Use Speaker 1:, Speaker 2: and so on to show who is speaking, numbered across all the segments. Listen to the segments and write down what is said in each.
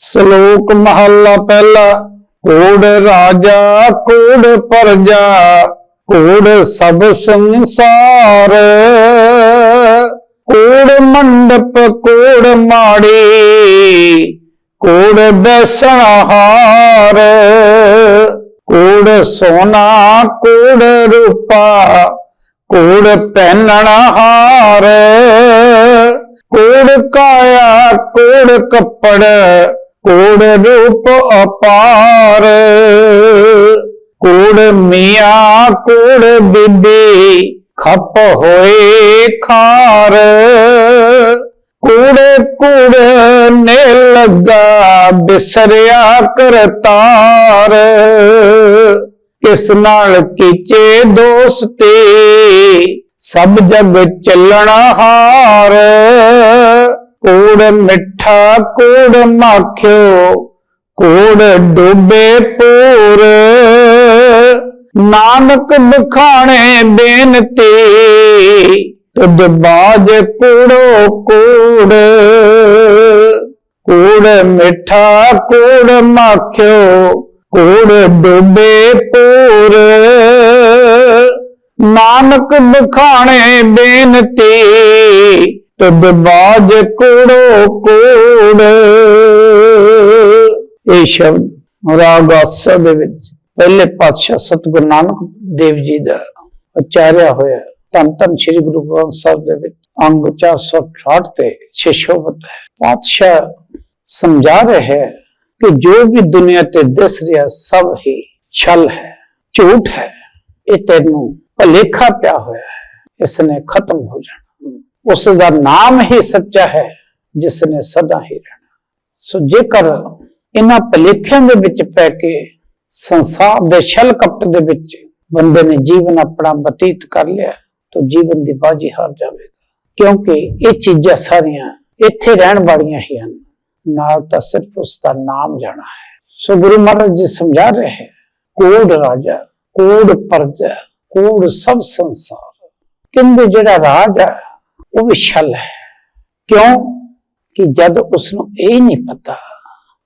Speaker 1: ਸ਼ਲੋਕ ਮਹੱਲਾ ਪਹਿਲਾ, ਕੋੜ ਰਾਜਾ, ਕੋੜ ਪਰਜਾ, ਕੋੜ ਸਭ ਸੰਸਾਰ। ਕੋੜ ਮੰਡਪ, ਕੋੜ ਮਾੜੀ, ਕੋੜ ਬੈਸਣ ਕੋੜ ਸੋਨਾ, ਕੋੜ ਰੂਪਾ, ਕੋੜ ਪਹਿਨਣ ਹਾਰ। ਕੋੜ ਕਾਇਆ, ਕੋੜ ਕੱਪੜ ਕੋੜ ਰੂਪ ਅਪਾਰ। ਕੋੜ ਮੀਆਂ, ਕੋੜ ਬੀਬੀ, ਖੱਪ ਹੋਏ ਖਾਰ। ਕੂੜੇ ਕੂੜੇ ਨੇ ਲੱਗਾ, ਬਿਸਰਿਆ ਕਰਤਾਰ ਕਿਸ ਨਾਲ ਕੀਚੇ ਦੋਸਤੀ, ਸਭ ਜਗ ਚੱਲਣ ਹਾਰ। ਕੋੜ ਮਿੱਠਾ ਕੂੜ ਮਾਖਿਓ, ਕੋੜ ਡੋਬੇ ਪੂਰ। ਨਾਨਕ ਬਖਾਣੇ ਬੇਨਤੀ, ਤੁਧ ਬਾਜ ਕੂੜੋ ਕੂੜ। ਕੋੜ ਮਿੱਠਾ ਕੋੜ ਮਾਖਿਓ, ਕੋੜ ਡੋਬੇ ਪੂਰ। ਨਾਨਕ ਬਖਾਣੇ ਬੇਨਤੀ ਤੁਧ ਬਾਜ ਕੂੜੋ ਕੂੜ। ਇਹ ਸ਼ਬਦ ਰਾਗ ਆਸਾ ਦੇ ਵਿੱਚ ਪਹਿਲੇ ਪਾਤਸ਼ਾਹ ਸਤਿਗੁਰੂ ਨਾਨਕ ਦੇਵ ਜੀ ਦਾ ਉਚਾਰਿਆ ਹੋਇਆ ਧੰਨ ਧੰਨ ਸ੍ਰੀ ਗੁਰੂ ਗ੍ਰੰਥ ਸਾਹਿਬ ਦੇ ਵਿੱਚ ਅੰਗ 468 ਤੇ ਸ਼ਿਸ਼ੋਵਤ ਹੈ। ਪਾਤਸ਼ਾਹ ਸਮਝਾ ਰਹੇ ਹੈ ਕਿ ਜੋ ਵੀ ਦੁਨੀਆ ਤੇ ਦਿਸ ਰਿਹਾ ਸਭ ਹੀ ਛਲ ਹੈ, ਝੂਠ ਹੈ। ਇਹ ਤੈਨੂੰ ਭਲੇਖਾ ਪਿਆ ਹੋਇਆ ਹੈ। ਇਸ ਨੇ ਖਤਮ ਹੋ ਜਾਣਾ। ਉਸ ਦਾ ਨਾਮ ਹੀ ਸੱਚਾ ਹੈ ਜਿਸ ਨੇ ਸਦਾ ਹੀ ਰਹਿਣਾ। ਸੋ ਜੇਕਰ ਇਹਨਾਂ ਭਲੇਖਿਆਂ ਦੇ ਵਿੱਚ ਪੈ ਕੇ ਸੰਸਾਰ ਦੇ ਛਲ ਕਪਟ ਦੇ ਵਿੱਚ ਬੰਦੇ ਨੇ ਜੀਵਨ ਆਪਣਾ ਬਤੀਤ ਕਰ ਲਿਆ, ਤਾਂ ਜੀਵਨ ਦੀ ਬਾਜੀ ਹਾਰ ਜਾਵੇਗਾ। ਕਿਉਂਕਿ ਇਹ ਚੀਜ਼ਾਂ ਸਾਰੀਆਂ ਇੱਥੇ ਰਹਿਣ ਵਾਲੀਆਂ ਹੀ ਹਨ। ਨਾਲ ਤਾਂ ਸਿਰਫ ਉਸ ਦਾ ਨਾਮ ਜਾਣਾ ਹੈ। ਸੋ ਗੁਰੂ ਮਹਾਰਾਜ ਜੀ ਸਮਝਾ ਰਹੇ ਹੈ ਕੋੜ ਰਾਜਾ ਕੋੜ ਪਰਜਾ ਕੋੜ ਸਭ ਸੰਸਾਰ। ਕਹਿੰਦੇ ਜਿਹੜਾ ਰਾਜ ਹੈ ਉਹ ਵੀ ਛਲ ਹੈ। ਕਿਉਂ? ਕਿ ਜਦ ਉਸ ਨੂੰ ਇਹ ਨਹੀਂ ਪਤਾ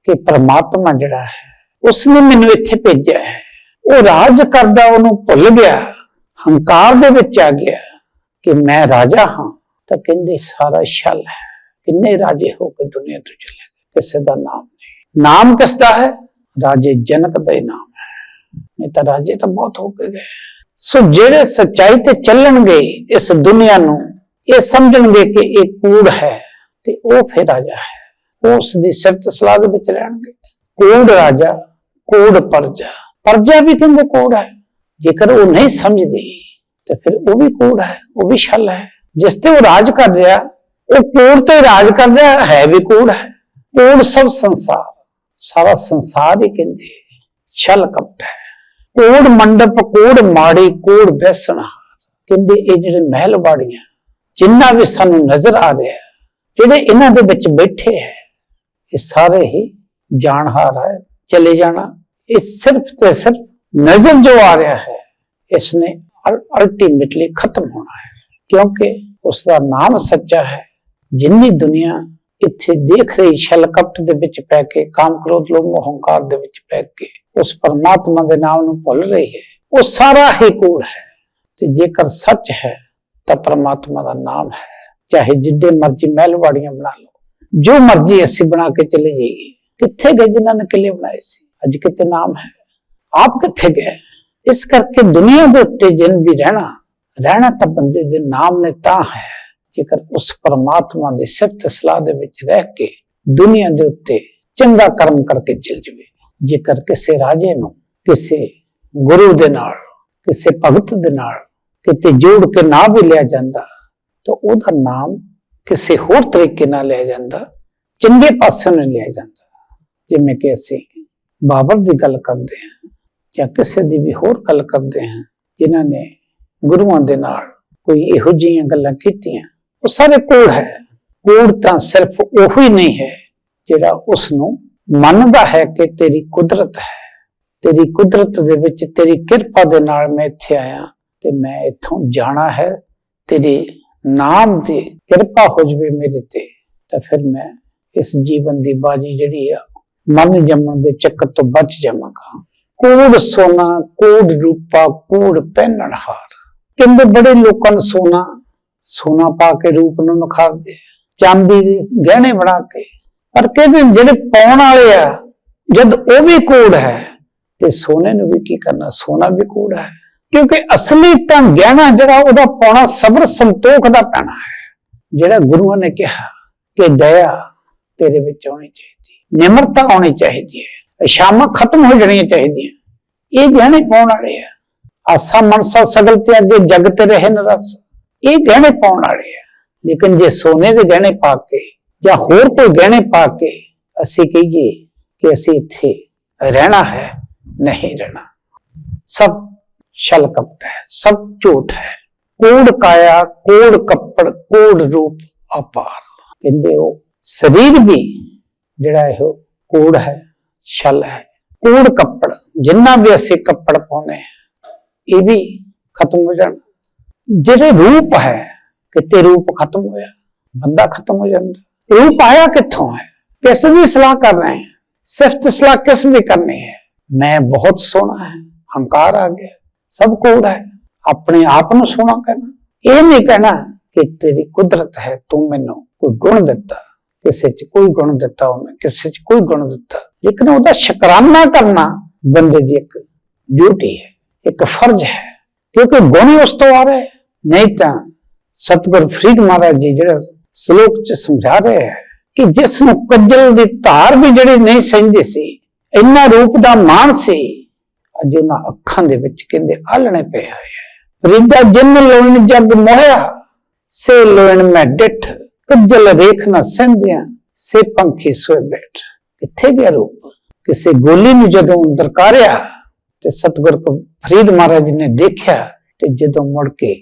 Speaker 1: ਕਿ ਪਰਮਾਤਮਾ ਜਿਹੜਾ ਹੈ, ਉਸਨੇ ਮੈਨੂੰ ਇੱਥੇ ਭੇਜਿਆ ਹੈ। ਉਹ ਰਾਜ ਕਰਦਾ ਉਹਨੂੰ ਭੁੱਲ ਗਿਆ, ਹੰਕਾਰ ਦੇ ਵਿੱਚ ਆ ਗਿਆ ਕਿ ਮੈਂ ਰਾਜਾ ਹਾਂ। ਤਾਂ ਕਹਿੰਦੇ, ਸਾਰਾ ਛਲ ਹੈ। ਕਿੰਨੇ ਰਾਜੇ ਹੋ ਕੇ ਦੁਨੀਆ ਤੋਂ ਚਲੇ ਗਏ? ਕਿਸੇ ਦਾ ਨਾਮ ਨਹੀਂ। ਨਾਮ ਕਿਸ ਦਾ ਹੈ? ਰਾਜੇ ਜਨਕ ਦਾ ਹੀ ਨਾਮ ਹੈ। ਨਹੀਂ ਤਾਂ ਰਾਜੇ ਤਾਂ ਬਹੁਤ ਹੋ ਕੇ ਗਏ। ਸੋ ਜਿਹੜੇ ਸੱਚਾਈ ਤੇ ਚੱਲਣਗੇ ਇਸ ਦੁਨੀਆ ਨੂੰ ਇਹ ਸਮਝਣਗੇ ਕਿ ਇਹ ਕੂੜ ਹੈ ਤੇ ਉਹ ਫਿਰ ਰਾਜਾ ਹੈ। ਉਹ ਉਸ ਦੀ ਸਿਫਤ ਸਲਾਹ ਦੇ ਵਿੱਚ ਰਹਿਣਗੇ। ਕੂੜ ਰਾਜਾ, ਕੂੜ ਪਰਜਾ। ਪਰਜਾ ਵੀ ਕਹਿੰਦੇ ਕੂੜ ਹੈ। ਜੇਕਰ ਉਹ ਨਹੀਂ ਸਮਝਦੀ, ਤੇ ਫਿਰ ਉਹ ਵੀ ਕੂੜ ਹੈ, ਉਹ ਵੀ ਛਲ ਹੈ। ਜਿਸ ਤੇ ਉਹ ਰਾਜ ਕਰ ਰਿਹਾ, ਉਹ ਕੂੜ ਤੇ ਰਾਜ ਕਰ ਰਿਹਾ ਹੈ ਵੀ ਕੂੜ ਹੈ। ਕੂੜ ਸਭ ਸੰਸਾਰ, ਸਾਰਾ ਸੰਸਾਰ ਹੀ ਕਹਿੰਦੇ, ਛਲ ਕਪਟ ਹੈ। ਕੋੜ ਮੰਡਪ, ਕੂੜ ਮਾੜੀ, ਕੋੜ ਬੈਸਣਾ ਕਹਿੰਦੇ ਇਹ ਜਿਹੜੇ ਮਹਿਲ ਬਾੜੀਆਂ ਜਿੰਨਾ ਵੀ ਸਾਨੂੰ ਨਜ਼ਰ ਆ ਰਿਹਾ ਜਿਹੜੇ ਇਹਨਾਂ ਦੇ ਵਿੱਚ ਬੈਠੇ ਹੈ, ਇਹ ਸਾਰੇ ਹੀ ਜਾਣਹਾਰ ਹੈ, ਚਲੇ ਜਾਣਾ। ਇਹ ਸਿਰਫ ਤੇ ਸਿਰਫ ਨਜ਼ਰ ਜੋ ਆ ਰਿਹਾ ਹੈ, ਇਸ ਨੇ ਅਲਟੀਮੇਟਲੀ ਖਤਮ ਹੋਣਾ ਹੈ। ਕਿਉਂਕਿ ਉਸ ਦਾ ਨਾਮ ਸੱਚਾ ਹੈ, ਜਿੰਨੀ ਦੁਨੀਆ ਇੱਥੇ ਦੇਖ ਰਹੀ ਛਲ ਦੇ ਵਿੱਚ ਪੈ ਕੇ, ਕਾਮ ਕ੍ਰੋਧ, ਲੋਭ ਮੋਹ ਹੰਕਾਰ ਦੇ ਵਿੱਚ ਪੈ ਕੇ, ਉਸ ਪਰਮਾਤਮਾ ਦੇ ਨਾਮ ਨੂੰ ਭੁੱਲ ਰਹੀ ਹੈ, ਉਹ ਸਾਰਾ ਹੀ ਕੂੜ ਹੈ। ਤੇ ਜੇਕਰ ਸੱਚ ਹੈ ਤਾਂ ਪਰਮਾਤਮਾ ਦਾ ਨਾਮ ਹੈ। ਚਾਹੇ ਜਿੱਡੇ ਮਰਜ਼ੀ ਮਹਿਲ ਵਾੜੀਆਂ ਬਣਾ ਲਓ, ਜੋ ਮਰਜ਼ੀ ਅਸੀਂ ਬਣਾ ਕੇ ਚਲੇ ਜਾਈਏ। ਕਿੱਥੇ ਗਏ ਜਿਨ੍ਹਾਂ ਨੇ ਕਿਲੇ ਬਣਾਏ ਸੀ? ਅੱਜ ਕਿਤੇ ਨਾਮ ਹੈ। ਆਪ ਕਿੱਥੇ ਗਏ? ਇਸ ਕਰਕੇ ਦੁਨੀਆ ਦੇ ਉੱਤੇ ਜਿਨ ਵੀ ਰਹਿਣਾ ਰਹਿਣਾ ਤਾਂ ਬੰਦੇ ਦੇ ਨਾਮ ਨੇ ਤਾਂ ਹੈ। ਜੇਕਰ ਉਸ ਪਰਮਾਤਮਾ ਦੀ ਸਿਫਤ ਸਲਾਹ ਦੇ ਵਿੱਚ ਰਹਿ ਕੇ ਦੁਨੀਆ ਦੇ ਉੱਤੇ ਚੰਗਾ ਕਰਮ ਕਰਕੇ ਚੱਲ ਜਵੇ, ਜੇਕਰ ਕਿਸੇ ਰਾਜੇ ਨੂੰ, ਕਿਸੇ ਗੁਰੂ ਦੇ ਨਾਲ, ਕਿਸੇ ਭਗਤ ਦੇ ਨਾਲ ਕਿਤੇ ਜੋੜ ਕੇ ਨਾ ਵੀ ਲਿਆ ਜਾਂਦਾ, ਤਾਂ ਉਹਦਾ ਨਾਮ ਕਿਸੇ ਹੋਰ ਤਰੀਕੇ ਨਾਲ ਲਿਆ ਜਾਂਦਾ, ਚੰਗੇ ਪਾਸੇ ਨੂੰ ਲਿਆ ਜਾਂਦਾ। ਜਿਵੇਂ ਕਿ ਅਸੀਂ ਬਾਬਰ ਦੀ ਗੱਲ ਕਰਦੇ ਹਾਂ, ਜਾਂ ਕਿਸੇ ਦੀ ਵੀ ਹੋਰ ਗੱਲ ਕਰਦੇ ਹਾਂ, ਜਿਨ੍ਹਾਂ ਨੇ ਗੁਰੂਆਂ ਦੇ ਨਾਲ ਕੋਈ ਇਹੋ ਜਿਹੀਆਂ ਗੱਲਾਂ ਕੀਤੀਆਂ, ਉਹ ਸਾਰੇ ਕੋੜ ਹੈ। ਕੋੜ ਤਾਂ ਸਿਰਫ ਉਹੋ ਹੀ ਨਹੀਂ ਹੈ ਜਿਹੜਾ ਉਸ ਨੂੰ ਮੰਨਦਾ ਹੈ ਕਿ ਤੇਰੀ ਕੁਦਰਤ ਹੈ। ਤੇਰੀ ਕੁਦਰਤ ਦੇ ਵਿੱਚ ਤੇਰੀ ਕਿਰਪਾ ਦੇ ਨਾਲ ਮੈਂ ਇੱਥੇ ਆਇਆ। ਤੇ ਮੈਂ ਇੱਥੋਂ ਜਾਣਾ ਹੈ ਤੇਰੇ ਨਾਮ ਤੇ ਕਿਰਪਾ ਹੋ ਜਵੇ ਮੇਰੇ ਤੇ। ਤਾਂ ਫਿਰ ਮੈਂ ਇਸ ਜੀਵਨ ਦੀ ਬਾਜੀ ਜਿਹੜੀ ਆ ਮਨ ਜੰਮਣ ਦੇ ਚੱਕਰ ਤੋਂ ਬਚ ਜਾਵਾਂਗਾ। ਕੂੜ ਸੋਨਾ ਕੂੜ ਰੂਪਾ ਕੂੜ ਪਹਿਨਣ ਹਾਰ। ਕਹਿੰਦੇ ਬੜੇ ਲੋਕਾਂ ਨੂੰ ਸੋਨਾ ਸੋਨਾ ਪਾ ਕੇ ਰੂਪ ਨੂੰ ਨਿਖਾਰਦੇ ਆ, ਚਾਂਦੀ ਦੇ ਗਹਿਣੇ ਬਣਾ ਕੇ। ਪਰ ਕਹਿੰਦੇ ਜਿਹੜੇ ਪਾਉਣ ਵਾਲੇ ਆ ਜਦ ਉਹ ਵੀ ਕੂੜ ਹੈ ਤੇ ਸੋਨੇ ਨੂੰ ਵੀ ਕੀ ਕਰਨਾ? ਸੋਨਾ ਵੀ ਕੂੜ ਹੈ। ਕਿਉਂਕਿ ਅਸਲੀ ਤਾਂ ਗਹਿਣਾ ਜਿਹੜਾ ਉਹਦਾ ਪਾਉਣਾ ਸਬਰ ਸੰਤੋਖ ਦਾ ਪੈਣਾ ਹੈ ਜਿਹੜਾ ਗੁਰੂਆਂ ਨੇ ਕਿਹਾ ਕਿ ਦਇਆ ਤੇਰੇ ਵਿੱਚ ਆਉਣੀ ਚਾਹੀਦੀ ਨਿਮਰਤਾ ਆਉਣੀ ਚਾਹੀਦੀ ਹੈ ਸ਼ਾਮਾਂ ਖਤਮ ਹੋ ਜਾਣੀਆਂ ਚਾਹੀਦੀਆਂ ਇਹ ਗਹਿਣੇ ਪਾਉਣ ਵਾਲੇ ਆ ਆਸਾ ਮਨਸਾ ਸਗਲ ਤੇ ਅੱਗੇ ਜਗ ਤੇ ਰਹੇ ਨਰਸ ਇਹ ਗਹਿਣੇ ਪਾਉਣ ਵਾਲੇ ਆ ਲੇਕਿਨ ਜੇ ਸੋਨੇ ਦੇ ਗਹਿਣੇ ਪਾ ਕੇ ਜਾਂ ਹੋਰ ਕੋਈ ਗਹਿਣੇ ਪਾ ਕੇ ਅਸੀਂ ਕਹੀਏ ਕਿ ਅਸੀਂ ਇੱਥੇ ਰਹਿਣਾ ਹੈ ਨਹੀਂ ਰਹਿਣਾ ਸਭ ਛਲ ਕਪਟ ਹੈ ਸਭ ਝੂਠ ਹੈ ਕੂੜ ਕਾਇਆ ਕੂੜ ਕੱਪੜ ਕੂੜ ਰੂਪ ਅਪਾਰ ਕਹਿੰਦੇ ਉਹ ਸਰੀਰ ਵੀ ਜਿਹੜਾ ਇਹ ਕੂੜ ਹੈ ਛਲ ਹੈ ਕੂੜ ਕੱਪੜ ਜਿੰਨਾ ਵੀ ਅਸੀਂ ਕੱਪੜ ਪਾਉਨੇ ਆ ਇਹ ਵੀ ਖਤਮ ਹੋ ਜਾਣ ਜਿਹੜੇ ਰੂਪ ਹੈ ਕਿਤੇ ਰੂਪ ਖਤਮ ਹੋਇਆ ਬੰਦਾ ਖਤਮ ਹੋ ਜਾਂਦਾ ਰੂਪ ਆਇਆ ਕਿੱਥੋਂ ਹੈ ਕਿਸ ਦੀ ਸਲਾਹ ਕਰ ਰਹੇ हैं? ਸਿਰਫ ਸਲਾਹ ਕਿਸ ਦੀ ਕਰਨੀ ਹੈ ਮੈਂ ਬਹੁਤ ਸੋਹਣਾ ਹੈ ਹੰਕਾਰ ਆ ਗਿਆ ਸਭ ਕੋੜ ਹੈ। ਆਪਣੇ ਆਪ ਨੂੰ ਸੋਹਣਾ ਕਹਿਣਾ। ਇਹ ਨਹੀਂ ਕਹਿਣਾ ਕਿ ਤੇਰੀ ਕੁਦਰਤ ਹੈ, ਤੂੰ ਮੈਨੂੰ ਕੋਈ ਗੁਣ ਦਿੱਤਾ। ਕਿਸੇ 'ਚ ਕੋਈ ਗੁਣ ਦਿੱਤਾ ਉਹਨੇ, ਕਿਸੇ 'ਚ ਕੋਈ ਗੁਣ ਦਿੱਤਾ। ਲੇਕਿਨ ਉਹਦਾ ਸ਼ੁਕਰਾਨਾ ਕਰਨਾ ਬੰਦੇ ਦੀ ਇੱਕ ਡਿਊਟੀ ਹੈ, ਇੱਕ ਫਰਜ਼ ਹੈ। ਕਿਉਂਕਿ ਗੁਣ ਉਸ ਤੋਂ ਆ ਰਹੇ। ਨਹੀਂ ਤਾਂ ਸਤਿਗੁਰ ਫਰੀਦ ਮਹਾਰਾਜ ਜੀ ਜਿਹੜਾ ਸ਼ਲੋਕ 'ਚ ਸਮਝਾ ਰਹੇ ਹੈ ਕਿ ਜਿਸ ਨੂੰ ਕੱਜਲ ਦੀ ਧਾਰ ਵੀ ਜਿਹੜੀ ਨਹੀਂ ਸਹਿੰਦੇ ਸੀ, ਇੰਨਾ ਰੂਪ ਦਾ ਮਾਨ ਸੀ ਅੱਜ ਉਹਨਾਂ ਅੱਖਾਂ ਦੇ ਵਿੱਚ ਕਹਿੰਦੇ ਆਲਣੇ ਪਏ ਹੋਏ ਹੈ ਫਰੀਦਾ ਜਿਨ ਲੋਣ ਜਗ ਮੋਹਿਆ, ਸੇ ਲੋਣ ਮੈਂ ਡਿਠ, ਕੱਜਲ ਰੇਖ ਨਾ ਸਹਿੰਦਿਆਂ, ਸੇ ਪੰਖੀ ਸੋਏ ਬੈਠ। ਕਿੱਥੇ ਗਿਆ ਰੂਪ? ਕਿਸੇ ਗੋਲੀ ਨੂੰ ਜਦੋਂ ਦਰਕਾਰਿਆ ਤੇ ਸਤਿਗੁਰ ਫਰੀਦ ਮਹਾਰਾਜ ਨੇ ਦੇਖਿਆ, ਤੇ ਜਦੋਂ ਮੁੜ ਕੇ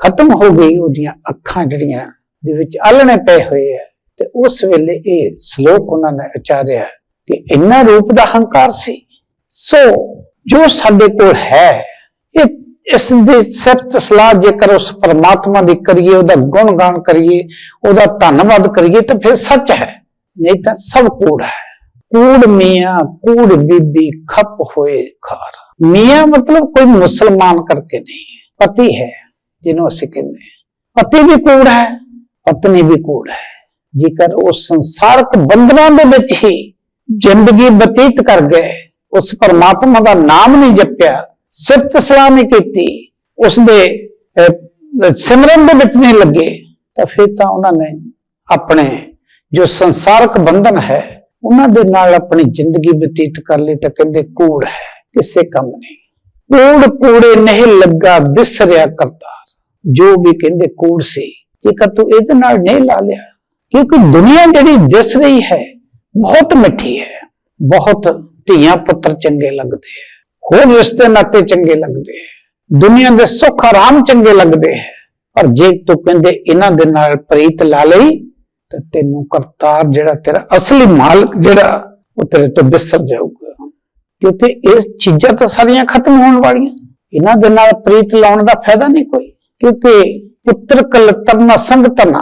Speaker 1: ਖਤਮ ਹੋ ਗਈ ਉਹਦੀਆਂ ਅੱਖਾਂ ਜਿਹੜੀਆਂ ਦੇ ਵਿੱਚ ਆਲਣੇ ਪਏ ਹੋਏ ਆ, ਤੇ ਉਸ ਵੇਲੇ ਇਹ ਸ਼ਲੋਕ ਉਹਨਾਂ ਨੇ ਉਚਾਰਿਆ ਕਿ ਇੰਨਾ ਰੂਪ ਦਾ ਹੰਕਾਰ ਸੀ। ਸੋ ਜੋ ਸਾਡੇ ਕੋਲ ਹੈ, ਇਹ ਇਸ ਦੀ ਸਿਫਤ ਸਲਾਹ ਜੇਕਰ ਉਸ ਪਰਮਾਤਮਾ ਦੀ ਕਰੀਏ, ਉਹਦਾ ਗੁਣਗਾਨ ਕਰੀਏ, ਉਹਦਾ ਧੰਨਵਾਦ ਕਰੀਏ, ਤਾਂ ਫਿਰ ਸੱਚ ਹੈ। ਨਹੀਂ ਤਾਂ ਸਭ ਕੂੜ ਹੈ। ਕੂੜ ਮੀਆਂ, ਕੂੜ ਬੀਬੀ ਖੱਪ ਹੋਏ ਖਾਰ। ਮੀਆਂ ਮਤਲਬ ਕੋਈ ਮੁਸਲਮਾਨ ਕਰਕੇ ਨਹੀਂ, ਪਤੀ ਹੈ ਜਿਹਨੂੰ ਅਸੀਂ ਕਹਿੰਦੇ ਪਤੀ ਵੀ ਕੂੜ ਹੈ, ਪਤਨੀ ਵੀ ਕੂੜ ਹੈ। ਜੇਕਰ ਉਹ ਸੰਸਾਰਕ ਬੰਧਨਾਂ ਦੇ ਵਿੱਚ ਹੀ ਜ਼ਿੰਦਗੀ ਬਤੀਤ ਕਰ ਗਏ ਉਸ ਪਰਮਾਤਮਾ ਦਾ ਨਾਮ ਨਹੀਂ ਜਪਿਆ, ਸਿਫਤ ਸਲਾਹ ਨਹੀਂ ਕੀਤੀ ਉਸ ਦੇ ਸਿਮਰਨ ਦੇ ਵਿੱਚ ਨਹੀਂ ਲੱਗੇ, ਤਾਂ ਫਿਰ ਤਾਂ ਉਹਨਾਂ ਨੇ ਆਪਣੇ ਜੋ ਸੰਸਾਰਕ ਬੰਧਨ ਹੈ, ਉਹਨਾਂ ਦੇ ਨਾਲ ਆਪਣੀ ਜ਼ਿੰਦਗੀ ਬਤੀਤ ਕਰ ਲਈ ਤਾਂ ਕਹਿੰਦੇ ਕੂੜ ਹੈ, ਕਿਸੇ ਕੰਮ ਨਹੀਂ। ਕੂੜ ਕੂੜੇ ਨਹੀਂ ਲੱਗਾ, ਬਿਸਰਿਆ ਕਰਤਾਰ। ਜੋ ਵੀ ਕਹਿੰਦੇ ਕੂੜ ਸੀ, ਜੇਕਰ ਤੂੰ ਇਹਦੇ ਨਾਲ ਨਹੀਂ ਲਾ ਲਿਆ, ਕਿਉਂਕਿ ਦੁਨੀਆ ਜਿਹੜੀ ਦਿਸ ਰਹੀ ਹੈ, ਬਹੁਤ ਮਿੱਠੀ ਹੈ, ਬਹੁਤ ਧੀਆਂ ਪੁੱਤਰ ਚੰਗੇ ਲੱਗਦੇ ਹੈ, ਹੋਰ ਰਿਸ਼ਤੇ ਨਾਤੇ ਚੰਗੇ ਲੱਗਦੇ ਹੈ, ਦੁਨੀਆ ਦੇ ਸੁੱਖ ਆਰਾਮ ਚੰਗੇ ਲੱਗਦੇ ਹੈ। ਪਰ ਜੇ ਤੂੰ ਕਹਿੰਦੇ ਇਹਨਾਂ ਦੇ ਨਾਲ ਪ੍ਰੀਤ ਲਾ ਲਈ, ਤਾਂ ਤੈਨੂੰ ਕਰਤਾਰ ਜਿਹੜਾ ਤੇਰਾ ਅਸਲੀ ਮਾਲਕ ਜਿਹੜਾ, ਉਹ ਤੇਰੇ ਤੋਂ ਬਿਸਰ ਜਾਊਗਾ। ਕਿਉਂਕਿ ਇਹ ਚੀਜ਼ਾਂ ਤਾਂ ਸਾਰੀਆਂ ਖਤਮ ਹੋਣ ਵਾਲੀਆਂ। ਇਹਨਾਂ ਦੇ ਨਾਲ ਪ੍ਰੀਤ ਲਾਉਣ ਦਾ ਫਾਇਦਾ ਨਹੀਂ ਕੋਈ। ਕਿਉਂਕਿ ਪੁੱਤਰ ਕਲਤਰ ਨਾ ਸੰਗ ਤਨਾ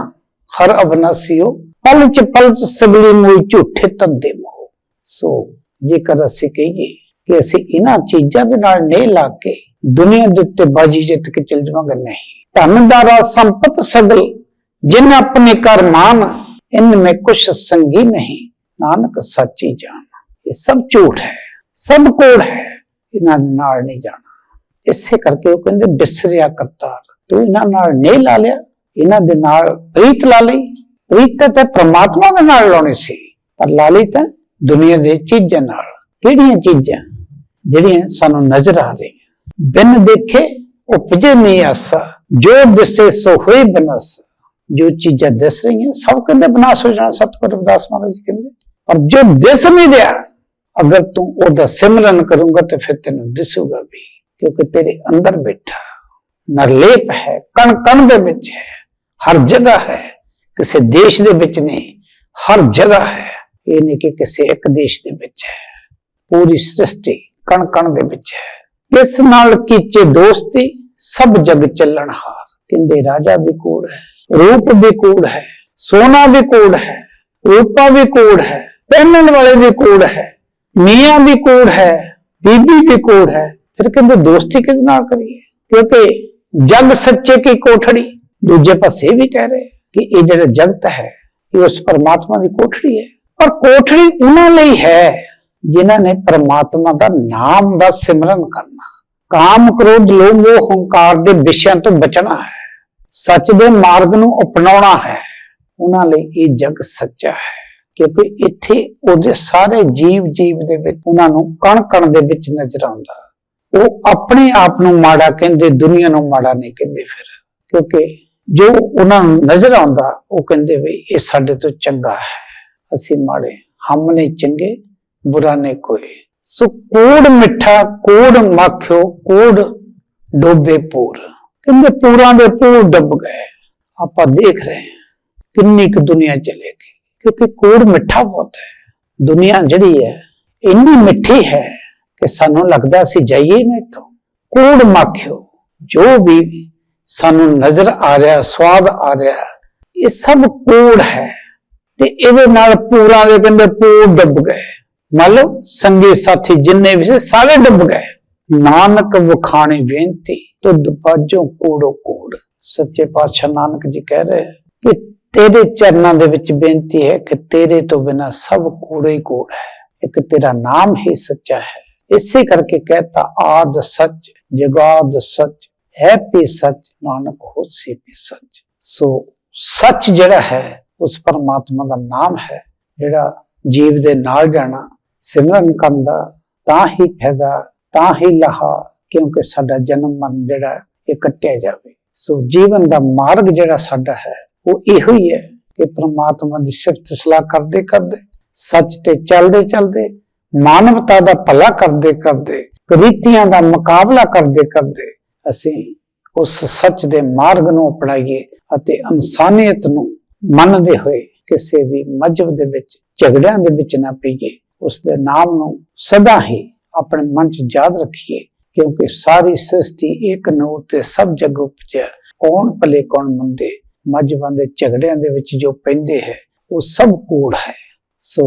Speaker 1: ਹਰ ਅਬਨਾਸੀਓ ਪਲ ਚ ਪਲ ਚ ਸਗਲੀ ਮੋਈ ਝੂਠੇ ਤੰਦੇ ਮੋ ਸੋ ਜੇਕਰ ਅਸੀਂ ਕਹੀਏ ਕਿ ਅਸੀਂ ਇਹਨਾਂ ਚੀਜ਼ਾਂ ਦੇ ਨਾਲ ਨਹੀਂ ਲਾ ਕੇ ਦੁਨੀਆ ਦੇ ਉੱਤੇ ਬਾਜੀ ਜਿੱਤ ਕੇ ਚੱਲ ਜਾਵਾਂਗੇ, ਨਹੀਂ। ਧਨ ਦਾਰਾ ਸੰਪਤ ਸਗਲ, ਜਿਨ ਆਪਣੇ ਕਰ ਮਾਨ ਇਨ ਮੈਂ ਕੁਛ ਸੰਗੀ ਨਹੀਂ। ਨਾਨਕ ਸੱਚੀ ਜਾਣ। ਇਹ ਸਭ ਝੂਠ ਹੈ, ਸਭ ਕੋੜ ਹੈ, ਇਹਨਾਂ ਨਾਲ ਨਹੀਂ ਜਾਣਾ। ਇਸੇ ਕਰਕੇ ਉਹ ਕਹਿੰਦੇ, ਬਿਸਰਿਆ ਕਰਤਾਰ, ਤੂੰ ਇਹਨਾਂ ਨਾਲ ਨਹੀਂ ਲਾ ਲਿਆ, ਇਹਨਾਂ ਦੇ ਨਾਲ ਪ੍ਰੀਤ ਲਾ ਲਈ। ਪ੍ਰੀਤ ਤਾਂ ਤੇ ਦੇ ਨਾਲ ਲਾਉਣੀ ਸੀ, ਪਰ ਲਾ ਲਈ ਤਾਂ ਦੁਨੀਆ ਦੇ ਚੀਜ਼ਾਂ ਨਾਲ। ਕਿਹੜੀਆਂ ਚੀਜ਼ਾਂ? ਜਿਹੜੀਆਂ ਸਾਨੂੰ ਨਜ਼ਰ ਆ ਰਹੀਆਂ। ਬਿਨ ਦੇਖੇ ਉਪਜੇ ਨਹੀਂ ਆਸਾ। ਜੋ ਦਿਸੇ ਸੋ ਹੋਈ ਬਨਸ। ਜੋ ਚੀਜ਼ਾਂ ਦਿਸ ਰਹੀਆਂ, ਸਭ ਕਹਿੰਦੇ ਬਨਾਸ ਹੋ ਜਾਣਾ। ਸਤਿਗੁਰੂ ਰਵਿਦਾਸ ਮਹਾਰਾਜ ਜੀ ਕਹਿੰਦੇ। ਪਰ ਜੋ ਦਿਸ ਨਹੀਂ ਰਿਹਾ, ਅਗਰ ਤੂੰ ਉਹਦਾ ਸਿਮਰਨ ਕਰੂੰਗਾ ਤੇ ਫਿਰ ਤੈਨੂੰ ਦਿਸੂਗਾ ਵੀ, ਕਿਉਂਕਿ ਤੇਰੇ ਅੰਦਰ ਬੈਠਾ। ਨਰਲੇਪ ਹੈ ਕਣ ਕਣ ਦੇ ਵਿੱਚ ਹੈ। ਹਰ ਜਗ੍ਹਾ ਹੈ। ਕਿਸੇ ਦੇਸ਼ ਦੇ ਵਿੱਚ ਨਹੀਂ, ਹਰ ਜਗ੍ਹਾ ਹੈ। ਇਹ ਨਹੀਂ ਕਿ ਕਿਸੇ ਇੱਕ ਦੇਸ਼ ਦੇ ਵਿੱਚ ਹੈ। ਪੂਰੀ ਸ੍ਰਿਸ਼ਟੀ ਕਣ ਕਣ ਦੇ ਵਿੱਚ ਹੈ। ਇਸ ਨਾਲ ਕੀਚੇ ਦੋਸਤੀ ਸਭ ਜਗ ਚੱਲਣ ਹਾਰ। ਕਹਿੰਦੇ ਰਾਜਾ ਵੀ ਕੂੜ ਹੈ, ਰੂਪ ਵੀ ਕੂੜ ਹੈ, ਸੋਨਾ ਵੀ ਕੂੜ ਹੈ, ਰੂਪਾ ਵੀ ਕੂੜ ਹੈ, ਪਹਿਨਣ ਵਾਲੇ ਦੀ ਕੋੜ ਹੈ, ਮੀਆਂ ਦੀ ਕੋੜ ਹੈ, ਬੀਬੀ ਵੀ ਕੋੜ ਹੈ। ਫਿਰ ਕਹਿੰਦੇ ਦੋਸਤੀ ਕਿਸ ਨਾਲ ਕਰੀਏ? ਕਿਉਂਕਿ ਜਗ ਸੱਚੇ ਕੀ ਕੋਠੜੀ? ਦੂਜੇ ਪਾਸੇ ਇਹ ਵੀ ਕਹਿ ਰਹੇ ਕਿ ਇਹ ਜਿਹੜਾ ਜਗਤ ਹੈ, ਇਹ ਉਸ ਪਰਮਾਤਮਾ ਦੀ ਕੋਠੜੀ ਹੈ। ਪਰ ਕੋਠੜੀ ਉਹਨਾਂ ਲਈ ਹੈ ਜਿਨ੍ਹਾਂ ਨੇ ਪਰਮਾਤਮਾ ਦਾ ਨਾਮ ਦਾ ਸਿਮਰਨ ਕਰਨਾ। ਕਾਮ ਕ੍ਰੋਧ ਲੋਭ ਹੰਕਾਰ ਦੇ ਵਿਸ਼ਿਆਂ ਤੋਂ ਬਚਣਾ ਹੈ। ਸੱਚ ਦੇ ਮਾਰਗ ਨੂੰ ਅਪਣਾਉਣਾ ਹੈ। ਉਹਨਾਂ ਲਈ ਇਹ ਜਗ ਸੱਚਾ ਹੈ। ਕਿਉਂਕਿ ਇੱਥੇ ਉਹਦੇ ਸਾਰੇ ਜੀਵ ਜੀਵ ਦੇ ਵਿੱਚ ਉਹਨਾਂ ਨੂੰ ਕਣ ਕਣ ਦੇ ਵਿੱਚ ਨਜ਼ਰ ਆਉਂਦਾ। ਉਹ ਆਪਣੇ ਆਪ ਨੂੰ ਮਾੜਾ ਕਹਿੰਦੇ, ਦੁਨੀਆ ਨੂੰ ਮਾੜਾ ਨਹੀਂ ਕਹਿੰਦੇ ਫਿਰ। ਕਿਉਂਕਿ ਜੋ ਉਹਨਾਂ ਨੂੰ ਨਜ਼ਰ ਆਉਂਦਾ, ਉਹ ਕਹਿੰਦੇ ਵੀ ਇਹ ਸਾਡੇ ਤੋਂ ਚੰਗਾ ਹੈ। ਅਸੀਂ ਮਾੜੇ ਹਮ ਨੇ ਚੰਗੇ, ਬੁਰਾ ਨੇ ਕੋਈ। ਸੋ ਕੋੜ ਮਿੱਠਾ, ਕੋੜ ਮੱਖਿਓ, ਕੋੜ ਡੋਬੇ ਪੂਰ। ਕਹਿੰਦੇ ਪੂਰਾਂ ਦੇ ਪੂਰ ਡੁੱਬ ਗਏ। ਆਪਾਂ ਦੇਖ ਰਹੇ ਕਿੰਨੀ ਕੁ ਦੁਨੀਆ ਚਲੇਗੀ। ਕਿਉਂਕਿ ਕੋੜ ਮਿੱਠਾ ਬਹੁਤ ਹੈ। ਦੁਨੀਆ ਜਿਹੜੀ ਹੈ, ਇੰਨੀ ਮਿੱਠੀ ਹੈ ਕਿ ਸਾਨੂੰ ਲੱਗਦਾ ਅਸੀਂ ਜਾਈਏ ਨਾ ਇੱਥੋਂ। ਕੋੜ ਮੱਖਿਓ, ਜੋ ਵੀ ਸਾਨੂੰ ਨਜ਼ਰ ਆ ਰਿਹਾ, ਸਵਾਦ ਆ ਰਿਹਾ, ਇਹ ਸਭ ਕੋੜ ਹੈ। ਤੇ ਇਹਦੇ ਨਾਲ ਪੂਰਾਂ ਦੇ ਕਹਿੰਦੇ ਪੂਰ ਡੁੱਬ ਗਏ। ਮੰਨ ਸੰਗੀ ਸਾਥੀ ਜਿੰਨੇ ਵੀ ਸੀ ਸਾਰੇ ਡੁੱਬ ਗਏ। ਨਾਨਕ ਵਖਾਣੇ ਬੇਨਤੀ, ਤੁਧ ਬਾਝੋਂ ਕੋੜੋ ਕੋੜ। ਸੱਚੇ ਪਾਤਸ਼ਾਹ ਨਾਨਕ ਜੀ ਕਹਿ ਰਹੇ ਕਿ ਤੇਰੇ ਚਰਨਾਂ ਦੇ ਵਿੱਚ ਬੇਨਤੀ ਹੈ ਕਿ ਤੇਰੇ ਤੋਂ ਬਿਨਾ ਸਭ ਕੂੜੇ ਹੀ ਕੂੜ ਹੈ। ਇੱਕ ਤੇਰਾ ਨਾਮ ਹੀ ਸੱਚਾ ਹੈ। ਇਸੇ ਕਰਕੇ ਕਹਤਾ, ਆਦ ਸੱਚ, ਜਗਾਦ ਸੱਚ, ਹੈ ਪੀ ਸੱਚ, ਨਾਨਕ ਹੋਸੀ ਪੀ ਸੱਚ। ਸੋ ਸੱਚ ਜਿਹੜਾ ਹੈ ਉਸ ਪਰਮਾਤਮਾ ਦਾ ਨਾਮ ਹੈ। ਜਿਹੜਾ ਜੀਵ ਦੇ ਨਾਲ ਜਾਣਾ, ਸਿਮਰਨ ਕਰਨ ਦਾ ਤਾਂ ਹੀ ਫਾਇਦਾ, ਤਾਂ ਹੀ ਲਹਾ, ਕਿਉਂਕਿ ਸਾਡਾ ਜਨਮ ਮਰਨ ਜਿਹੜਾ ਇਹ ਕੱਟਿਆ ਜਾਵੇ। ਸੋ ਜੀਵਨ ਦਾ ਮਾਰਗ ਜਿਹੜਾ ਸਾਡਾ ਹੈ, ਉਹ ਇਹੋ ਹੀ ਹੈ ਕਿ ਪ੍ਰਮਾਤਮਾ ਦੀ ਸਿਫਤ ਸਲਾਹ ਕਰਦੇ ਕਰਦੇ, ਸੱਚ ਤੇ ਚੱਲਦੇ ਚੱਲਦੇ, ਮਾਨਵਤਾ ਦਾ ਭਲਾ ਕਰਦੇ ਕਰਦੇ ਕ੍ਰਿਤੀਆਂ ਦਾ ਮੁਕਾਬਲਾ ਕਰਦੇ ਕਰਦੇ ਅਸੀਂ ਉਸ ਸੱਚ ਦੇ ਮਾਰਗ ਨੂੰ ਅਪਣਾਈਏ ਅਤੇ ਇਨਸਾਨੀਅਤ ਨੂੰ ਮੰਨਦੇ ਹੋਏ ਕਿਸੇ ਵੀ ਮਜਬ ਦੇ ਵਿੱਚ, ਝਗੜਿਆਂ ਦੇ ਵਿੱਚ ਨਾ ਪਈਏ, ਉਸ ਦੇ ਨਾਮ ਨੂੰ ਸਦਾ ਹੀ ਆਪਣੇ ਮਨ 'ਚ ਯਾਦ ਰੱਖੀਏ, ਕਿਉਂਕਿ ਸਾਰੀ ਸ੍ਰਿਸ਼ਟੀ ਇੱਕ ਨੂਰ ਤੇ ਸਭ ਜਗ ਉਪਜਿਆ ਕੌਣ ਭਲੇ, ਕੌਣ ਮੰਦੇ ਮਜਬਾਂ ਦੇ ਝਗੜਿਆਂ ਦੇ ਵਿੱਚ ਜੋ ਪੈਂਦੇ ਹੈ, ਉਹ ਸਭ ਕੂੜ ਹੈ। ਸੋ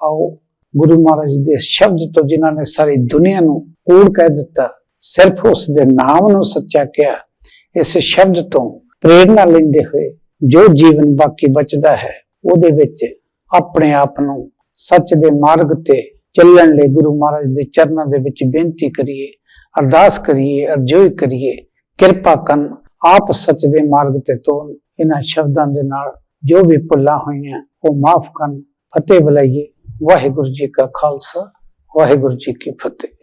Speaker 1: ਆਓ, ਗੁਰੂ ਮਹਾਰਾਜ ਦੇ ਸ਼ਬਦ ਤੋਂ ਜਿਨ੍ਹਾਂ ਨੇ ਸਾਰੀ ਦੁਨੀਆ ਨੂੰ ਕੂੜ ਕਹਿ ਦਿੱਤਾ, ਸਿਰਫ ਉਸ ਦੇ ਨਾਮ ਨੂੰ ਸੱਚਾ ਕਿਹਾ, ਇਸ ਸ਼ਬਦ ਤੋਂ ਪ੍ਰੇਰਣਾ ਲੈਂਦੇ ਹੋਏ ਜੋ ਜੀਵਨ ਬਾਕੀ ਬਚਦਾ ਹੈ, ਉਹਦੇ ਵਿੱਚ ਆਪਣੇ ਆਪ ਨੂੰ ਸੱਚ ਦੇ ਮਾਰਗ ਤੇ ਚੱਲਣ ਲਈ ਗੁਰੂ ਮਹਾਰਾਜ ਦੇ ਚਰਨਾਂ ਦੇ ਵਿੱਚ ਬੇਨਤੀ ਕਰੀਏ, ਅਰਦਾਸ ਕਰੀਏ, ਅਰਜ਼ੋਈ ਕਰੀਏ, ਕਿਰਪਾ ਕਰਨ ਆਪ ਸੱਚ ਦੇ ਮਾਰਗ ਤੇ ਤੋਰਨ। ਇਹਨਾਂ ਸ਼ਬਦਾਂ ਦੇ ਨਾਲ ਜੋ ਵੀ ਭੁੱਲਾਂ ਹੋਈਆਂ, ਉਹ ਮਾਫ ਕਰਨ। ਫਤਿਹ ਬੁਲਾਈਏ। ਵਾਹਿਗੁਰੂ ਜੀ ਕਾ ਖਾਲਸਾ, ਵਾਹਿਗੁਰੂ ਜੀ ਕੀ ਫਤਿਹ।